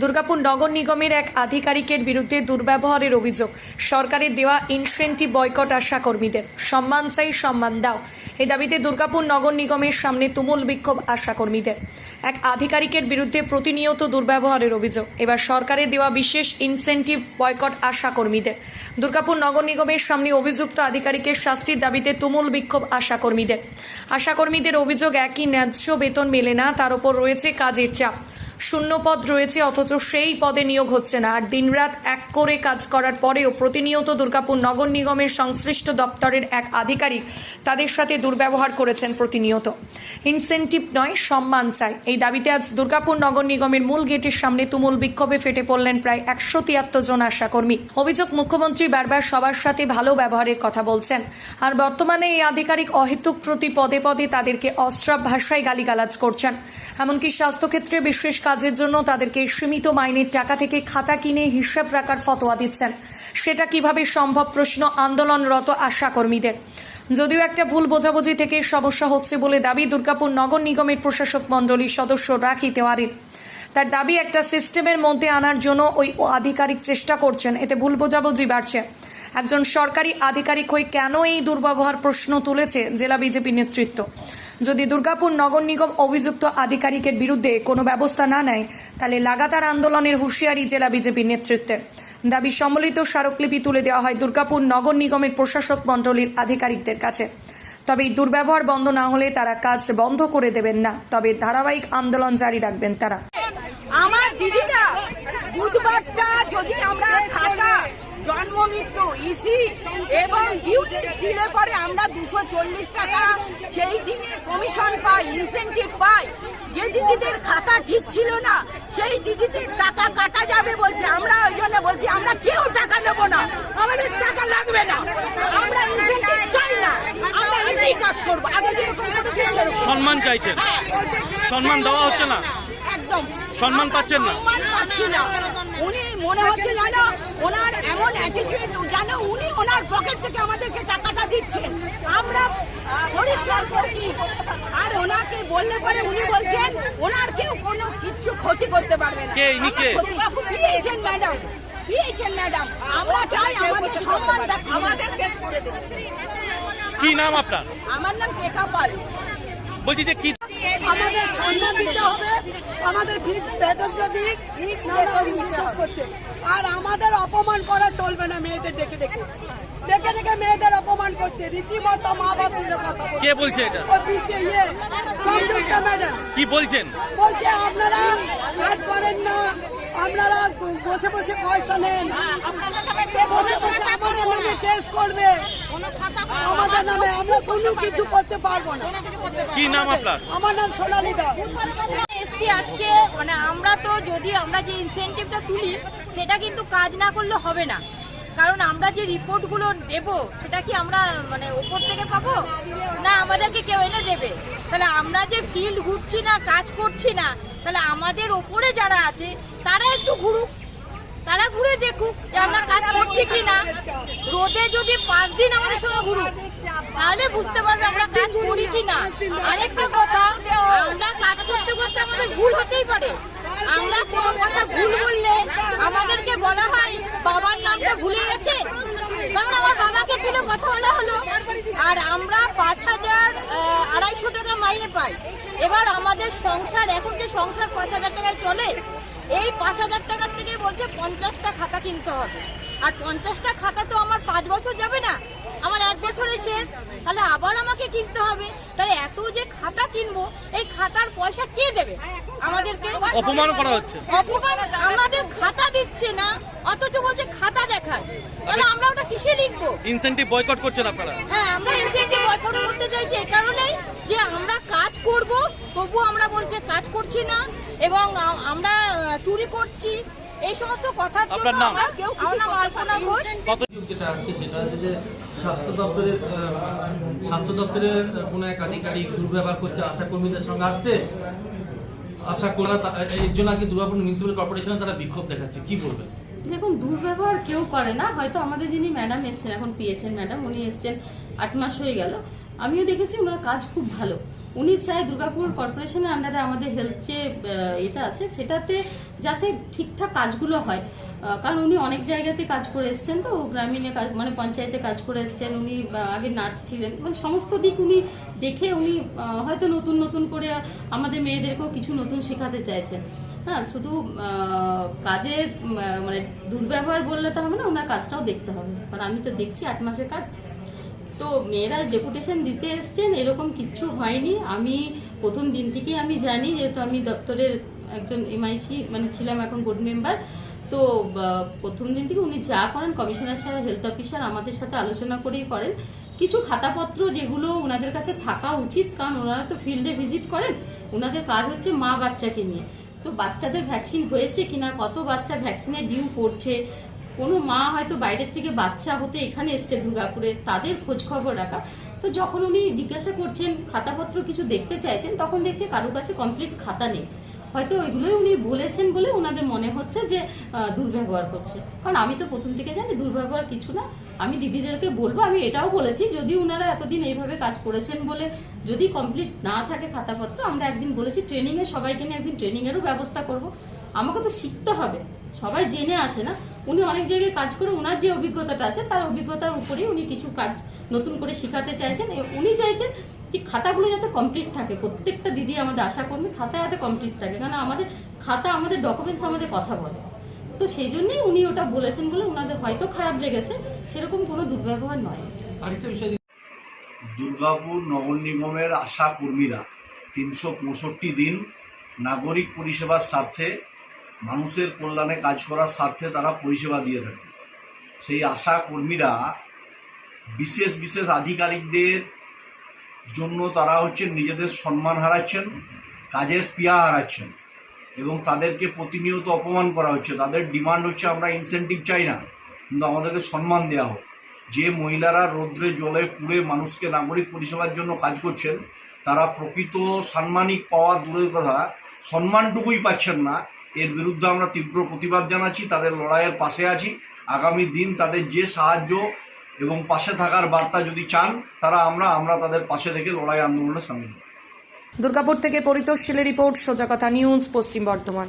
দুর্গাপুর নগর নিগমের এক আধিকারিকের বিরুদ্ধে দুর্ব্যবহারের অভিযোগ। সরকারের দেওয়া ইনসেন্টিভ বয়কট আশা কর্মীদের। সম্মান চাই, সম্মান দাও। এই দাবিতে দুর্গাপুর নগর নিগমের সামনে তুমুল বিক্ষোভ আশা কর্মীদের। এক আধিকারিকের বিরুদ্ধে প্রতিনিয়ত দুর্ব্যবহারের অভিযোগ। এবার সরকারের দেওয়া বিশেষ ইনসেন্টিভ বয়কট আশা কর্মীদের। দুর্গাপুর নগর নিগমের সামনে অভিযুক্ত আধিকারিকের শাস্তির দাবিতে তুমুল বিক্ষোভ আশা কর্মীদের। আশা কর্মীদের অভিযোগ একই ন্যায্য বেতন মেলে না, তার উপর রয়েছে কাজের চাপ। শূন্য পদ রয়েছে, অথচ সেই পদে নিয়োগ হচ্ছে না। আর দিনরাত এক করে কাজ করার পরেও প্রতিনিয়ত দুর্গাপুর নগর নিগমের সংশ্লিষ্ট দপ্তরের এক আধিকারিক তাদের সাথে দুর্ব্যবহার করেছেন প্রতিনিয়ত। ইনসেন্টিভ নয়, সম্মান চাই। এই দাবিতে আজ দুর্গাপুর নগর নিগমের মূল গেটের সামনে তুমুল বিক্ষোভে ফেটে পড়লেন প্রায় একশো তিয়াত্তর জন আশাকর্মী। অভিযোগ, মুখ্যমন্ত্রী বারবার সবার সাথে ভালো ব্যবহারের কথা বলছেন। আর বর্তমানে এই আধিকারিক অহেতুক প্রতি পদে পদে তাদেরকে অশ্রাব ভাষায় গালিগালাজ করছেন। এমনকি স্বাস্থ্যক্ষেত্রে বিশেষ কাজের জন্য তাদেরকে সীমিত মাইনের টাকা থেকে খাতা কিনে হিসাব রাখার ফতোয়া দিচ্ছেন। সেটা কীভাবে সম্ভব প্রশ্ন আন্দোলনরত আশা কর্মীদের। যদিও একটা ভুল বোঝাবুঝি থেকে সমস্যা হচ্ছে বলে দাবি দুর্গাপুর নগর নিগমের প্রশাসক মণ্ডলীর সদস্য রাখি তেওয়ারির। তার দাবি, একটা সিস্টেমের মধ্যে আনার জন্য ওই আধিকারিক চেষ্টা করছেন, এতে ভুল বোঝাবুঝি বাড়ছে। একজন সরকারি আধিকারিক হয়ে কেন এই দুর্ব্যবহার প্রশ্ন তুলেছে জেলা বিজেপি নেতৃত্ব? যদি দুর্গাপুর নগর নিগম অভিযুক্ত আধিকারিকের বিরুদ্ধে কোনো ব্যবস্থা না নেয়, তাহলে লাগাতার আন্দোলনের হুঁশিয়ারি জেলা বিজেপির নেতৃত্বে। দাবি সম্বলিত স্মারকলিপি তুলে দেওয়া হয় দুর্গাপুর নগর নিগমের প্রশাসক মণ্ডলীর আধিকারিকদের কাছে। তবে এই দুর্ব্যবহার বন্ধ না হলে তারা কাজ বন্ধ করে দেবেন না, তবে ধারাবাহিক আন্দোলন জারি রাখবেন তারা। আমার দিদিরা বুধবারটা যদি আমরা খাতা জন্ম মৃত্যু ইসি এবং ডিউটি দিলে পরে আমরা দুশো চল্লিশ টাকা সেই দিনে কমিশন পাই ইনসেন্টিভ পাই। যে দিদিদের খাতা ঠিক ছিল না সেই দিদিদের টাকা কাটা যাবে বলছে। আমরা ওই জন্য বলছি আমরা কেউ টাকা নেব না আমাদের টাকা লাগবে না। আমরা ইনসেন্টিভ চাই না আমরা এমনি কাজ করব। আগে যেরকম করেছি সেরকম। সম্মান চাইছেন? হ্যাঁ, সম্মান দেওয়া হচ্ছে না? একদম। সম্মান পাচ্ছেন না? সম্মান পাচ্ছি না। উনি মনে হচ্ছে জানো ওনার এমন অ্যাটিটিউড জানো উনি ওনার পকেট থেকে আমাদেরকে টাকাটা দিচ্ছেন। আমরা পরিশ্রম করি। আর ওনাকে বললে পরে উনি বলছেন ওনার কেউ কোনো কিচ্ছু ক্ষতি করতে পারবে না। কে, ইনি কে? দিয়েছেন ম্যাডাম দিয়েছেন ম্যাডাম আমরা চাই আমাদের সম্মানটা আমাদের কেস করে দেবেন কি নাম আপনার? আমার নাম টেকা পাল। বলছি যে কি আমাদের সম্মান দিতে হবে আমাদের বেতন যদি করছে আর আমাদের অপমান করা চলবে না মেয়েদের ডেকে ডেকে। ডেকে ডেকে মেয়েদের অপমান করছে। রীতিমতো মা বাপ কথা কে বলছে এটা? ইয়ে সংযুক্ত ম্যাডাম কি বলছেন? বলছে আপনারা কাজ করেন না আপনারা বসে বসে পয়সা নেন বসে বসে আমাদের নামে কেস করবে আমাদের নামে আমরা কোনো কিছু করতে পারব না। কি নাম আপনার? আমার নাম সোনালী দাস। এসছি আজকে মানে আমরা তো যদি আমরা যে ইনসেনটিভটা তুলি সেটা কিন্তু কাজ না করলে হবে না। কারণ আমরা যে রিপোর্টগুলো দেব সেটা কি আমরা মানে ওপর থেকে পাবো? না আমাদেরকে কেউ এনে দেবে। তাহলে আমরা যে ফিল্ড ঘুরছি না কাজ করছি না তাহলে আমাদের ওপরে যারা আছে তারা একটু ঘুরুক। তারা ঘুরে দেখুক যে আমরা কাজ করছি কিনা। রোদে যদি পাঁচ দিন আমাদের সঙ্গে ঘুরুক, তাহলে বুঝতে পারবে আমরা কাজ করি কিনা। আরেকটা কথা, আমরা কাজ করতে করতে আমাদের ভুল হতেই পারে। আমরা কোনো কথা ভুল বললে আমাদেরকে বলা হয়, বাবার নামটা ভুলে গেছে? কারণ আমার বাবাকে তুলে কথা বলা হলো। আর আমরা পাঁচ হাজার আড়াইশো টাকা মাইনে পাই। এবার আমাদের সংসার, এখন যে সংসার পাঁচ হাজার টাকায় চলে এই পাঁচ হাজার টাকার থেকে বলছে পঞ্চাশটা খাতা কিনতে হবে। আর পঞ্চাশটা খাতা তো আমার পাঁচ বছর যাবে না। আমার এক বছরে শেষ। তাহলে আবার আমাকে কিনতে হবে। তাহলে এত যে খাতা কিনবো এই খাতার পয়সা কে দেবে? আমাদেরকে অপমান করা হচ্ছে। অপমান আমাদের খাতা দিচ্ছে না অথচ বলছে খাতা দেখান তাহলে আমরা ওটা কিসে লিখব? ইনসেন্টিভ বয়কট করছেন আপনারা। হ্যাঁ আমরা ইনসেন্টিভ বছর করতে চাইছি এই কারণেই যে আমরা কাজ করব তবু আমরা বলছে কাজ করছি না। এবং আমরা চুরি করছি। এই সমস্ত কথার জন্য আমরা কেউ আমার নাম আলপনা ঘোষ। যেটা আসছে সেটা হচ্ছে যে স্বাস্থ্য দপ্তরের স্বাস্থ্য দপ্তরের কোনো এক আধিকারিক দুর্ব্যবহার করছে আশা কর্মীদের সঙ্গে আসতে আশা করা এর জন্য আগে দুর্গাপুর মিউনিসিপ্যাল কর্পোরেশনে তারা বিক্ষোভ দেখাচ্ছে। কি বলবেন? দেখুন দুর্ব্যবহার কেউ করে না। হয়তো আমাদের যিনি ম্যাডাম এসছেন এখন পেয়েছেন ম্যাডাম উনি এসছেন আট মাস হয়ে গেল। আমিও দেখেছি ওনার কাজ খুব ভালো। উনি চাই দুর্গাপুর কর্পোরেশনের আন্ডারে আমাদের হেলথ যে এটা আছে, সেটাতে যাতে ঠিকঠাক কাজগুলো হয়। কারণ উনি অনেক জায়গাতে কাজ করে এসছেন তো গ্রামীণে কাজ মানে পঞ্চায়েতে কাজ করে এসছেন, উনি আগে নার্স ছিলেন। মানে সমস্ত দিক উনি দেখে উনি হয়তো নতুন নতুন করে আমাদের মেয়েদেরকেও কিছু নতুন শেখাতে চাইছেন। হ্যাঁ শুধু কাজের মানে দুর্ব্যবহার বললে তো হবে না, ওনার কাজটাও দেখতে হবে। কারণ আমি তো দেখছি আট মাসের কাজ তো মেয়েরা ডেপুটেশন দিতে এসছেন, এরকম কিচ্ছু হয়নি। আমি প্রথম দিন থেকেই আমি জানি, যেহেতু আমি দপ্তরের একজন এমআইসি মানে ছিলাম এখন বোর্ড মেম্বার তো প্রথম দিন থেকে উনি যা করেন কমিশনার সাহেব হেলথ অফিসার আমাদের সাথে আলোচনা করেই করেন। কিছু খাতাপত্র যেগুলো ওনাদের কাছে থাকা উচিত, কারণ ওনারা তো ফিল্ডে ভিজিট করেন ওনাদের কাজ হচ্ছে মা বাচ্চাকে নিয়ে। তো বাচ্চাদের ভ্যাকসিন হয়েছে কিনা, কত বাচ্চা ভ্যাকসিনের ডিউ পড়ছে কোনো মা হয়তো বাইরের থেকে বাচ্চা হতে এখানে এসছে দুর্গাপুরে, তাদের খোঁজ খবর রাখা। তো যখন উনি জিজ্ঞাসা করছেন, খাতাপত্র কিছু দেখতে চাইছেন, তখন দেখছে কারোর কাছে কমপ্লিট খাতা নেই। হয়তো ওইগুলোই উনি বলেছেন বলে ওনাদের মনে হচ্ছে যে দুর্ব্যবহার করছে কারণ আমি তো প্রথম থেকে জানি দুর্ব্যবহার কিছু না। আমি দিদিদেরকে বলব, আমি এটাও বলেছি, যদি ওনারা এতদিন এইভাবে কাজ করেছেন বলে যদি কমপ্লিট না থাকে খাতাপত্র, আমরা একদিন বলেছি ট্রেনিংয়ে সবাইকে নিয়ে একদিন ট্রেনিংয়েরও ব্যবস্থা করব। আমাকে তো শিখতে হবে। সবাই জেনে আসে না। উনি অনেক জায়গায় কাজ করে ওনার যে অভিজ্ঞতাটা আছে, তার অভিজ্ঞতার উপরেই উনি কিছু কাজ নতুন করে শেখাতে চাইছেন। উনি চাইছেন যে খাতাগুলো যাতে কমপ্লিট থাকে। প্রত্যেকটা দিদি আমাদের আশা কর্মী খাতা যাতে কমপ্লিট থাকে। কারণ আমাদের খাতা, আমাদের ডকুমেন্টস আমাদের কথা বলে। তো সেই জন্যই উনি ওটা বলেছেন বলে ওনাদের হয়তো খারাপ লেগেছে। সেরকম কোনো দুর্ব্যবহার নয়। দুর্গাপুর নগর নিগমের আশা কর্মীরা তিনশো পঁয়ষট্টি দিন নাগরিক পরিষেবার স্বার্থে মানুষের কল্যাণে কাজ করার স্বার্থে তারা পরিষেবা দিয়ে থাকে। সেই আশা কর্মীরা বিশেষ বিশেষ আধিকারিকদের জন্য তারা হচ্ছে নিজেদের সম্মান হারাচ্ছেন, কাজের স্পিয়া হারাচ্ছেন এবং তাদেরকে প্রতিনিয়ত অপমান করা হচ্ছে। তাদের ডিমান্ড হচ্ছে আমরা ইনসেন্টিভ চাই না, কিন্তু আমাদেরকে সম্মান দেওয়া হোক। যে মহিলারা রৌদ্রে জলে পুড়ে মানুষকে নাগরিক পরিষেবার জন্য কাজ করছেন, তারা প্রকৃত সাম্মানিক পাওয়া দূরের কথা, সম্মানটুকুই পাচ্ছেন না। এর বিরুদ্ধে আমরা তীব্র প্রতিবাদ জানাচ্ছি, তাদের লড়াইয়ের পাশে আছি। আগামী দিন তাদের যে সাহায্য এবং পাশে থাকার বার্তা যদি চান, তারা আমরা আমরা তাদের পাশে থেকে লড়াই আন্দোলনে সামিল দুর্গাপুর থেকে পরিতোষ শিলের রিপোর্ট, সোজা কথা নিউজ, পশ্চিম বর্ধমান।